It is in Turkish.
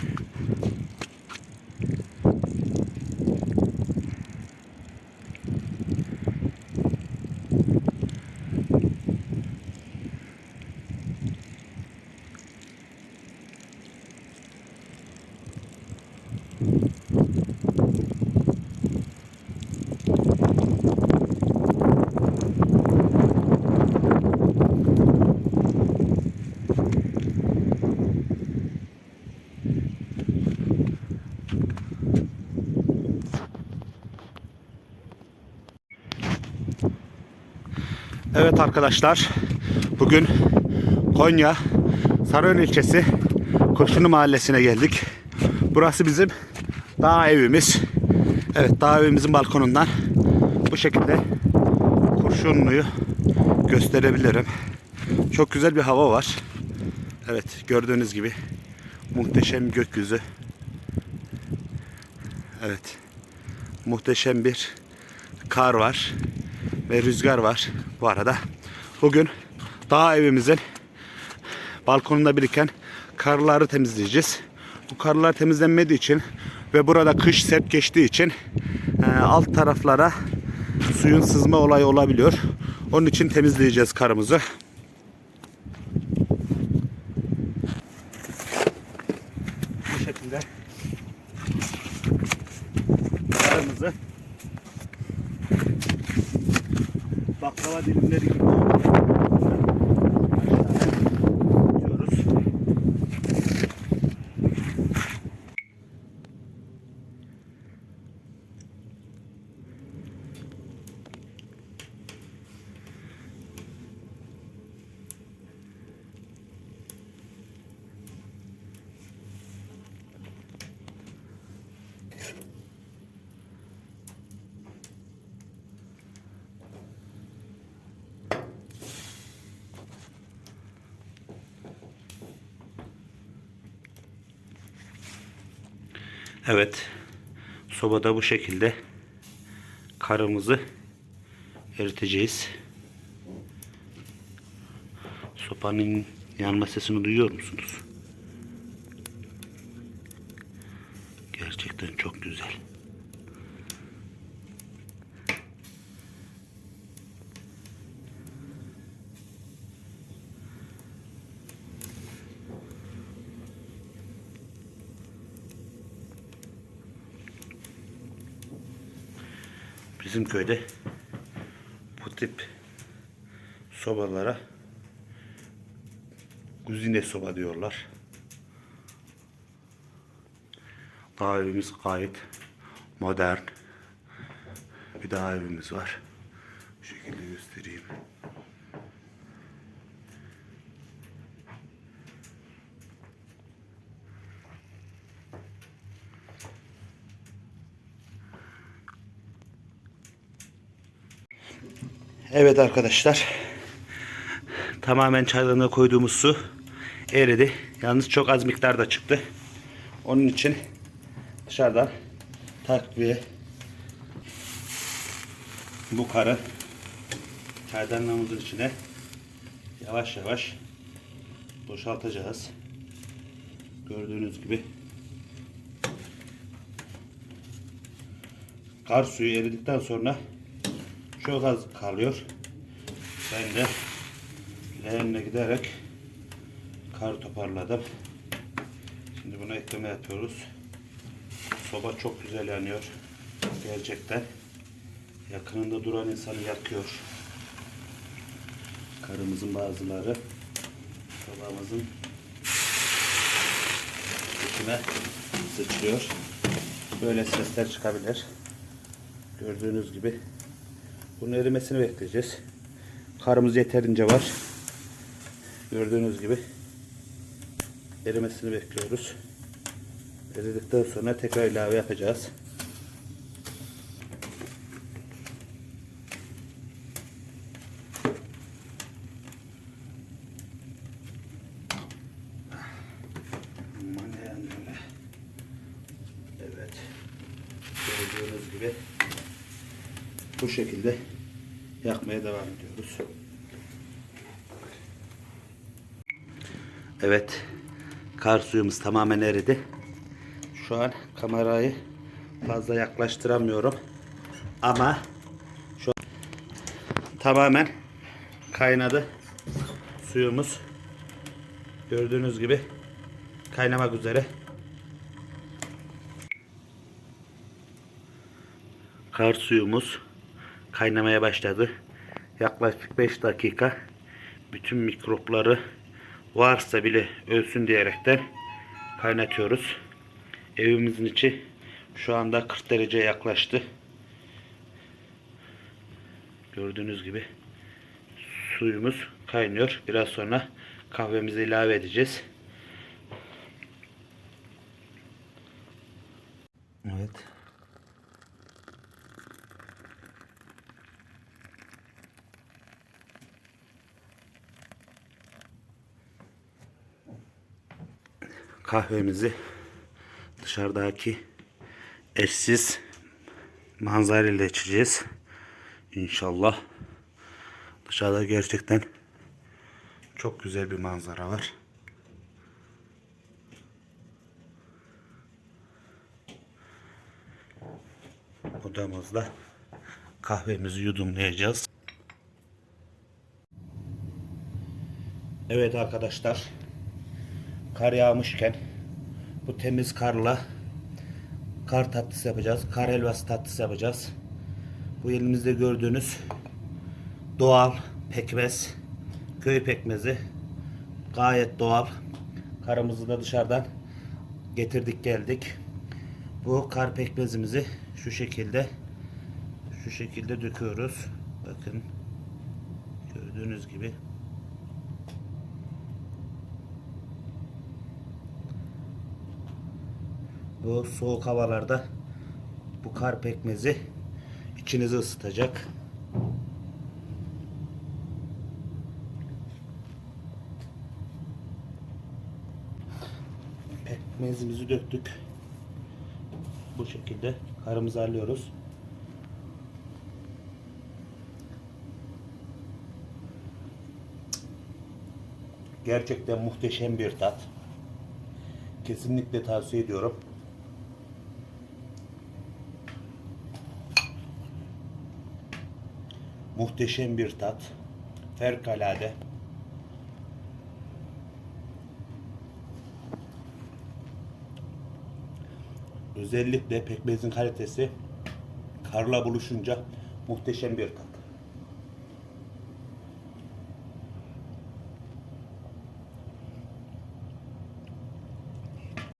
Thank Evet arkadaşlar, bugün Konya Sarıön ilçesi Koşunu mahallesine geldik. Burası bizim dağ evimiz. Evet, dağ evimizin balkonundan bu şekilde kurşunluyu gösterebilirim. Çok güzel bir hava var. Evet, gördüğünüz gibi muhteşem gökyüzü. Evet, muhteşem bir kar var ve rüzgar var bu arada. Bugün dağ evimizin balkonunda biriken karları temizleyeceğiz. Bu karlar temizlenmediği için ve burada kış sert geçtiği için e, alt taraflara suyun sızma olayı olabiliyor. Onun için temizleyeceğiz karımızı. Bu şekilde karımızı baklava dilimleri gibi diyoruz. Evet. Sobada bu şekilde karımızı eriteceğiz. Sopanın yanma sesini duyuyor musunuz? Gerçekten çok güzel. Bizim köyde bu tip sobalara kuzine soba diyorlar. Dağ evimiz gayet modern. Bir dağ evimiz var. Bu şekilde göstereyim. Evet arkadaşlar. Tamamen çaydanlığa koyduğumuz su eridi. Yalnız çok az miktarda çıktı. Onun için dışarıdan takviye bu karı çaydanlığımızın içine yavaş yavaş boşaltacağız. Gördüğünüz gibi kar suyu eridikten sonra çok az kalıyor. Ben de leğenle giderek kar toparladım. Şimdi buna ekleme yapıyoruz. Soba çok güzel yanıyor. Gerçekten yakınında duran insanı yakıyor. Karımızın bazıları sobamızın içine sıçrıyor. Böyle sesler çıkabilir. Gördüğünüz gibi bunun erimesini bekleyeceğiz. Karımız yeterince var. Gördüğünüz gibi erimesini bekliyoruz. Eridikten sonra tekrar ilave yapacağız. Evet. Gördüğünüz gibi bu şekilde yakmaya devam ediyoruz. Evet. Kar suyumuz tamamen eridi. Şu an kamerayı fazla yaklaştıramıyorum. Ama şu tamamen kaynadı. Suyumuz gördüğünüz gibi kaynamak üzere. Kar suyumuz kaynamaya başladı. Yaklaşık 5 dakika bütün mikropları varsa bile ölsün diyerekten kaynatıyoruz. Evimizin içi şu anda 40 dereceye yaklaştı. Gördüğünüz gibi suyumuz kaynıyor. Biraz sonra kahvemizi ilave edeceğiz. Evet. Kahvemizi dışarıdaki eşsiz manzara ile içeceğiz. İnşallah. Dışarıda gerçekten çok güzel bir manzara var. Odamızda kahvemizi yudumlayacağız. Evet arkadaşlar kar yağmışken bu temiz karla kar tatlısı yapacağız. Kar helvası tatlısı yapacağız. Bu elimizde gördüğünüz doğal pekmez, köy pekmezi. Gayet doğal. Karımızı da dışarıdan getirdik geldik. Bu kar pekmezimizi şu şekilde şu şekilde döküyoruz. Bakın gördüğünüz gibi Bu soğuk havalarda bu kar pekmezi içinizi ısıtacak. Pekmezimizi döktük. Bu şekilde karımızı alıyoruz. Gerçekten muhteşem bir tat. Kesinlikle tavsiye ediyorum. Muhteşem bir tat. Fevkalade. Özellikle pekmezin kalitesi karla buluşunca muhteşem bir tat.